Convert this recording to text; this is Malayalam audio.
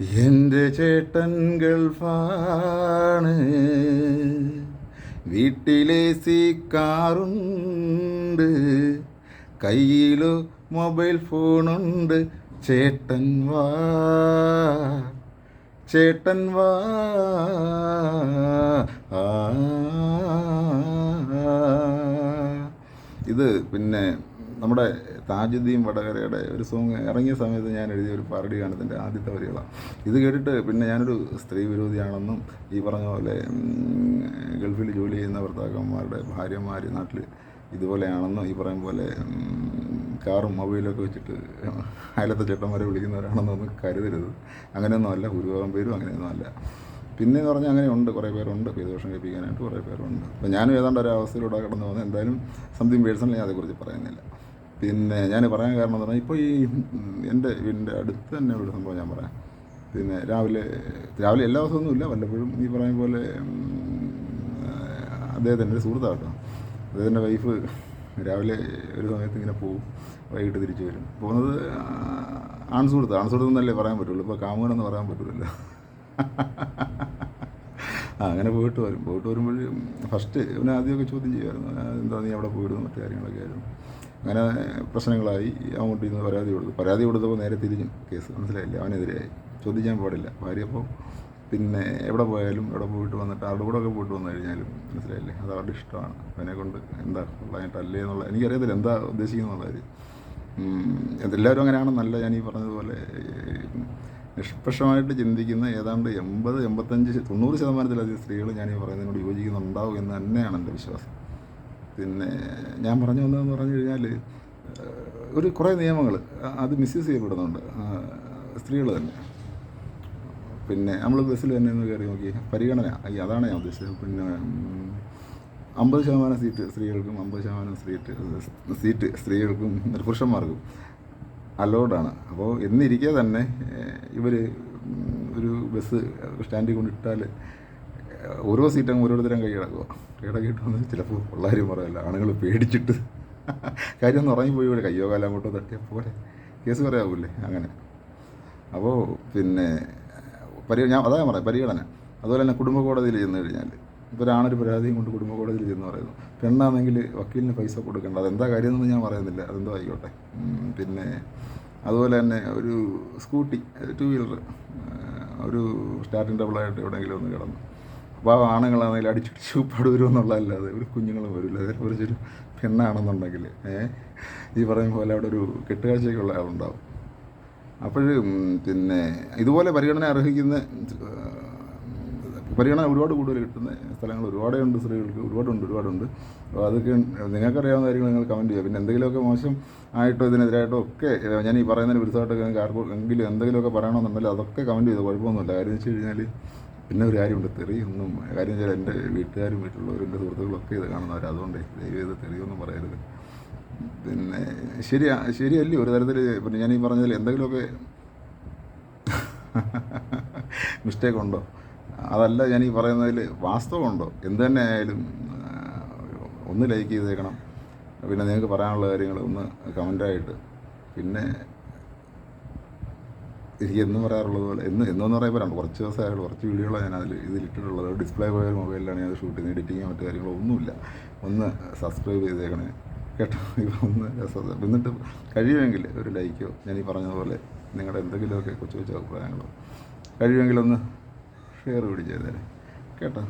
എന്റെ ചേട്ടൻ ഗൾഫാണ്. വീട്ടിലെ സി കാറുണ്ട് കയ്യിലോ മൊബൈൽ ഫോണുണ്ട്. ചേട്ടൻ വാ ചേട്ടൻ വാ. ഇത് പിന്നെ നമ്മുടെ താജുദ്ദീൻ വടകരയുടെ ഒരു സോങ് ഇറങ്ങിയ സമയത്ത് ഞാൻ എഴുതിയ ഒരു പാരഡി ഗാനത്തിന്റെ ആദ്യത്തെ വരികളാണ് ഇത് കേട്ടിട്ട് പിന്നെ ഞാനൊരു സ്ത്രീ വിരോധിയാണെന്നും ഈ പറഞ്ഞ പോലെ ഗൾഫിൽ ജോലി ചെയ്യുന്ന ഭർത്താക്കന്മാരുടെ ഭാര്യമാർ നാട്ടിൽ ഇതുപോലെയാണെന്നും ഈ പറയും പോലെ കാറും മൊബൈലൊക്കെ വെച്ചിട്ട് അയലത്തെ ചേട്ടന്മാരെ വിളിക്കുന്നവരാണെന്നൊന്നും കരുതരുത്. അങ്ങനെയൊന്നും അല്ല ഭൂരിഭാഗം പേരും അങ്ങനെയൊന്നും അല്ല. പിന്നെ എന്ന് പറഞ്ഞാൽ അങ്ങനെയുണ്ട് കുറേ പേരുണ്ട്. പേദോഷം കേൾപ്പിക്കാനായിട്ട് കുറേ പേരുണ്ട്. അപ്പോൾ ഞാനും ഏതാണ്ട് ഒരു അവസ്ഥയിലൂടെ കടന്നു പോകുന്നത് എന്തായാലും സംതിങ് പേഴ്സണലി ഞാൻ അതേക്കുറിച്ച് പറയുന്നില്ല. പിന്നെ ഞാൻ പറയാൻ കാരണം എന്ന് പറഞ്ഞാൽ ഇപ്പോൾ ഈ എന്റെ വീടിന്റെ അടുത്ത് തന്നെ ഒരു സംഭവം ഞാൻ പറയാം. പിന്നെ രാവിലെ രാവിലെ എല്ലാ ദിവസമൊന്നും ഇല്ല വല്ലപ്പോഴും ഈ പറയുന്ന പോലെ അദ്ദേഹത്തിന്റെ ഒരു സുഹൃത്താട്ടോ അദ്ദേഹത്തിന്റെ വൈഫ് രാവിലെ ഒരു സമയത്ത് ഇങ്ങനെ പോകും വൈകിട്ട് തിരിച്ചു വരും. പോകുന്നത് ആൺസുഹൃത്ത്. ആൺസുഹൃത്ത് ആൺ എന്നല്ലേ പറയാൻ പറ്റുള്ളൂ. ഇപ്പോൾ കാമുകനെന്ന് പറയാൻ പറ്റില്ലല്ലോ ആ അങ്ങനെ പോയിട്ട് വരും. പോയിട്ട് വരുമ്പോൾ ഫസ്റ്റ് ഇവനെ ആദ്യമൊക്കെ ചോദ്യം ചെയ്യുമായിരുന്നു എന്താ നീ അവിടെ പോയിരുന്നു? മറ്റു കാര്യങ്ങളൊക്കെ ആയിരുന്നു. അങ്ങനെ പ്രശ്നങ്ങളായി അങ്ങോട്ട് ഇന്ന് പരാതി കൊടുത്തു. പരാതി കൊടുത്തപ്പോൾ നേരെ തിരിഞ്ഞു. കേസ് മനസ്സിലായില്ല. അവനെതിരെയായി ചോദിക്കാൻ പാടില്ല. ഭാര്യ അപ്പോൾ പിന്നെ എവിടെ പോയാലും എവിടെ പോയിട്ട് വന്നിട്ട് ആരുടെ കൂടെ ഒക്കെ പോയിട്ട് വന്നു കഴിഞ്ഞാലും മനസ്സിലായില്ലേ? അത് അവരുടെ ഇഷ്ടമാണ്? അവനെ കൊണ്ട് എന്താ ഉള്ളതായിട്ടല്ലേ എന്നുള്ള എനിക്കറിയത്തില്ല എന്താ ഉദ്ദേശിക്കുന്നുള്ള കാര്യം. എല്ലാവരും അങ്ങനെയാണെന്നല്ല ഞാൻ ഈ പറഞ്ഞതുപോലെ നിഷ്പക്ഷമായിട്ട് ചിന്തിക്കുന്ന ഏതാണ്ട് എൺപത് എൺപത്തഞ്ച് തൊണ്ണൂറ് ശതമാനത്തിലധികം സ്ത്രീകൾ ഞാൻ ഈ പറയുന്നതിനോട് യോജിക്കുന്നുണ്ടാവും എന്ന് തന്നെയാണ് എന്റെ വിശ്വാസം. പിന്നെ ഞാൻ പറഞ്ഞു വന്നതെന്ന് പറഞ്ഞു കഴിഞ്ഞാൽ ഒരു കുറേ നിയമങ്ങൾ അത് മിസ്യൂസ് ചെയ്യപ്പെടുന്നുണ്ട്. സ്ത്രീകൾ തന്നെ. പിന്നെ നമ്മൾ ബസ്സിൽ തന്നെ ഒന്ന് കയറി നോക്കി പരിഗണന. അതാണ് ഞാൻ ഉദ്ദേശിച്ചത്. പിന്നെ അമ്പത് ശതമാനം സീറ്റ് സ്ത്രീകൾക്കും അമ്പത് ശതമാനം സീറ്റ് സീറ്റ് സ്ത്രീകൾക്കും പുരുഷന്മാർക്കും അലോഡാണ് അപ്പോൾ എന്നിരിക്കെ തന്നെ ഇവർ ഒരു ബസ് സ്റ്റാൻഡിൽ കൊണ്ടിട്ടാൽ ഓരോ സീറ്റ് അങ്ങ് ഓരോരുത്തരും കൈ കിടക്കുക കൈയടക്കിയിട്ട് വന്ന് ചിലപ്പോൾ പിള്ളേരും പറയല്ല ആണുങ്ങൾ പേടിച്ചിട്ട്. കാര്യം ഒന്ന് ഉറങ്ങിപ്പോയി ഇവിടെ കയ്യോ കാലം അങ്ങോട്ടോ തട്ടിയാൽ പോലെ കേസ് പറയാവൂല്ലേ അങ്ങനെ. അപ്പോൾ പിന്നെ പരി ഞാൻ അതാ പറയാം പരിഗണന. അതുപോലെ തന്നെ കുടുംബ കോടതിയിൽ ചെന്ന് കഴിഞ്ഞാൽ ഇപ്പോൾ ഒരാണൊരു പരാതിയും കൊണ്ട് കുടുംബ കോടതിയിൽ ചെന്ന് പറയുന്നു. പെണ്ണാണെങ്കിൽ വക്കീലിന് പൈസ കൊടുക്കേണ്ട. അതെന്താ കാര്യമെന്നൊന്നും ഞാൻ പറയുന്നില്ല. അതെന്തോ ആയിക്കോട്ടെ. പിന്നെ അതുപോലെ തന്നെ ഒരു സ്കൂട്ടി ടു വീലർ ഒരു സ്റ്റാർട്ടിംഗ് ഡബിളായിട്ട് എവിടെയെങ്കിലും ഒന്ന് കിടന്നു. അപ്പോൾ ആണുങ്ങളാണെങ്കിൽ അടിച്ചടിച്ച് പടുവരുമെന്നുള്ളതല്ലാതെ ഒരു കുഞ്ഞുങ്ങളും വരില്ല ഒരു കുറിച്ചൊരു പെണ്ണാണെന്നുണ്ടെങ്കിൽ ഈ പറയുന്ന പോലെ അവിടെ ഒരു കെട്ടുകാഴ്ചയൊക്കെയുള്ള ആളുണ്ടാവും. അപ്പോഴും പിന്നെ ഇതുപോലെ പരിഗണന അർഹിക്കുന്ന പരിഗണന ഒരുപാട് കൂടുതൽ കിട്ടുന്ന സ്ഥലങ്ങൾ ഒരുപാടേ ഉണ്ട് സ്ത്രീകൾക്ക് ഒരുപാടുണ്ട് ഒരുപാടുണ്ട്. അപ്പോൾ അതൊക്കെ നിങ്ങൾക്കറിയാവുന്ന കാര്യങ്ങൾ നിങ്ങൾ കമന്റ് ചെയ്യുക. പിന്നെ എന്തെങ്കിലുമൊക്കെ മോശം ആയിട്ടോ ഇതിനെതിരായിട്ടോ ഒക്കെ ഞാൻ ഈ പറയുന്നതിന് വിരുദ്ധമായിട്ടൊക്കെ നിങ്ങൾക്ക് ആർക്കും എങ്കിലും എന്തെങ്കിലുമൊക്കെ പറയണമെന്നുണ്ടെങ്കിൽ അതൊക്കെ കമന്റ് ചെയ്തു. കുഴപ്പമൊന്നുമില്ല. കാര്യം വെച്ച് കഴിഞ്ഞാൽ പിന്നെ ഒരു കാര്യമുണ്ട് തെറിയൊന്നും കാര്യം വെച്ചാൽ എന്റെ വീട്ടുകാരും വീട്ടിലുള്ളവരും എന്റെ സുഹൃത്തുക്കളൊക്കെ ഇത് കാണുന്നവർ അതുകൊണ്ട് ദൈവം ഇത് തെറിയൊന്നും പറയരുത്. പിന്നെ ശരിയാ ശരിയല്ലേ ഒരു തരത്തിൽ പിന്നെ ഞാൻ ഈ പറഞ്ഞതിൽ എന്തെങ്കിലുമൊക്കെ മിസ്റ്റേക്ക് ഉണ്ടോ? അതല്ല ഞാൻ ഈ പറയുന്നതിൽ വാസ്തവമുണ്ടോ? എന്ത് തന്നെ ആയാലും ഒന്ന് ലൈക്ക് ചെയ്തേക്കണം. പിന്നെ നിങ്ങൾക്ക് പറയാനുള്ള കാര്യങ്ങൾ ഒന്ന് കമന്റായിട്ട് പിന്നെ എനിക്ക് എന്നും പറയാറുള്ളത് പോലെ എന്ന് എന്നെന്ന് രണ്ട് കുറച്ച് ദിവസമായാലും കുറച്ച് വീഡിയോകളാണ് ഞാൻ അതിൽ ഇതിലിട്ടിട്ടുള്ളത് ഡിസ്പ്ലേ പോയ മൊബൈലിലാണ് ഞാൻ ഷൂട്ട് ചെയ്യുന്നത്. എഡിറ്റിങ്ങോ മറ്റു കാര്യങ്ങളൊന്നുമില്ല ഒന്ന് സബ്സ്ക്രൈബ് ചെയ്തേക്കണേ. കേട്ടോ? സബ്സ്ക്രൈബ് എന്നിട്ട് കഴിയുമെങ്കിൽ ഒരു ലൈക്കോ ഞാൻ ഈ പറഞ്ഞതുപോലെ നിങ്ങളുടെ എന്തെങ്കിലുമൊക്കെ കൊച്ചു കൊച്ചു അഭിപ്രായങ്ങളോ കഴിയുമെങ്കിൽ ഒന്ന് ഷെയർ കൂടി ചെയ്തേരെ. കേട്ടോ?